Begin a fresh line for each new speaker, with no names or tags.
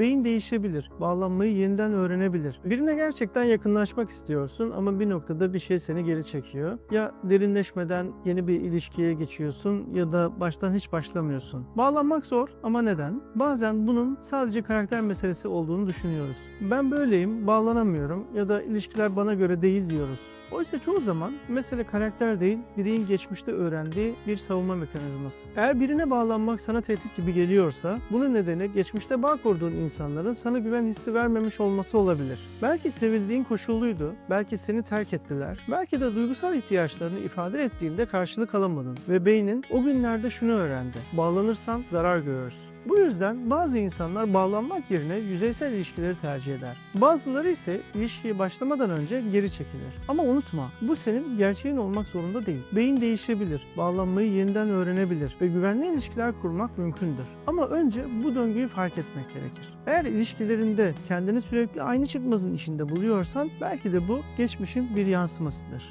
Beyin değişebilir, bağlanmayı yeniden öğrenebilir. Birine gerçekten yakınlaşmak istiyorsun ama bir noktada bir şey seni geri çekiyor. Ya derinleşmeden yeni bir ilişkiye geçiyorsun ya da baştan hiç başlamıyorsun. Bağlanmak zor ama neden? Bazen bunun sadece karakter meselesi olduğunu düşünüyoruz. Ben böyleyim, bağlanamıyorum ya da ilişkiler bana göre değil diyoruz. Oysa çoğu zaman mesele karakter değil, bireyin geçmişte öğrendiği bir savunma mekanizması. Eğer birine bağlanmak sana tehdit gibi geliyorsa, bunun nedeni geçmişte bağ kurduğun insanların sana güven hissi vermemiş olması olabilir. Belki sevildiğin koşulluydu, belki seni terk ettiler, belki de duygusal ihtiyaçlarını ifade ettiğinde karşılık alamadın ve beynin o günlerde şunu öğrendi. Bağlanırsan zarar görürsün. Bu yüzden bazı insanlar bağlanmak yerine yüzeysel ilişkileri tercih eder. Bazıları ise ilişkiye başlamadan önce geri çekilir. Ama unutma, bu senin gerçeğin olmak zorunda değil. Beyin değişebilir, bağlanmayı yeniden öğrenebilir ve güvenli ilişkiler kurmak mümkündür. Ama önce bu döngüyü fark etmek gerekir. Eğer ilişkilerinde kendini sürekli aynı çıkmazın içinde buluyorsan belki de bu geçmişin bir yansımasıdır.